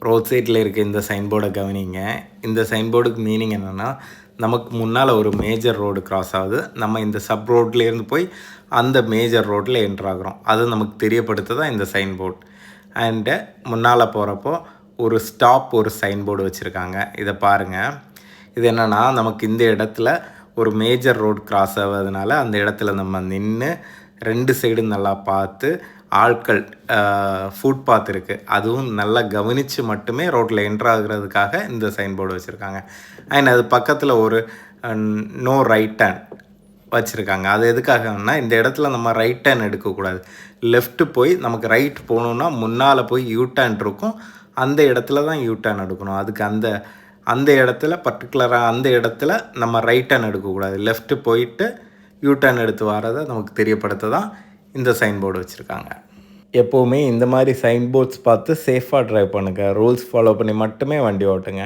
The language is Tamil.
ரோட் சைடில் இருக்க இந்த சைன் போர்டை கவனிங்க. இந்த சைன் போர்டுக்கு மீனிங் என்னென்னா நமக்கு முன்னால் ஒரு மேஜர் ரோடு கிராஸ் ஆகுது. நம்ம இந்த சப் ரோட்லேருந்து போய் அந்த மேஜர் ரோட்டில் என்ட்ரு அது நமக்கு தெரியப்படுத்து தான் இந்த சைன் போர்டு அண்டு முன்னால் போகிறப்போ ஒரு ஸ்டாப் ஒரு சைன் போர்டு வச்சுருக்காங்க. இதை பாருங்கள் இது என்னென்னா நமக்கு இந்த இடத்துல ஒரு மேஜர் ரோடு கிராஸ் ஆகிறதுனால அந்த இடத்துல நம்ம நின்று ரெண்டு சைடும் நல்லா பார்த்து ஆட்கள் ஃபுட்பாத் இருக்குது அதுவும் நல்லா கவனித்து மட்டுமே ரோட்டில் என்ட்ராகிறதுக்காக இந்த சைன் போர்டு வச்சுருக்காங்க. அண்ட் அது பக்கத்தில் ஒரு நோ ரைட் டேன் வச்சுருக்காங்க. அது எதுக்காகன்னா இந்த இடத்துல நம்ம ரைட் டேர்ன் எடுக்கக்கூடாது. லெஃப்ட்டு போய் நமக்கு ரைட் போகணுன்னா முன்னால் போய் யூ டேர்ன் இருக்கும். அந்த இடத்துல தான் யூ டேர்ன் எடுக்கணும். அதுக்கு அந்த அந்த இடத்துல பர்டிகுலராக அந்த இடத்துல நம்ம ரைட் டேர்ன் எடுக்கக்கூடாது. லெஃப்ட்டு போயிட்டு யூ டேர்ன் எடுத்து வரதை நமக்கு தெரியப்படுத்த தான் இந்த சைன் போர்டு வச்சுருக்காங்க. எப்போவுமே இந்த மாதிரி சைன் போர்ட்ஸ் பார்த்து சேஃபாக ட்ரைவ் பண்ணுங்கள் ரூல்ஸ் ஃபாலோ பண்ணி மட்டுமே வண்டி ஓட்டுங்க.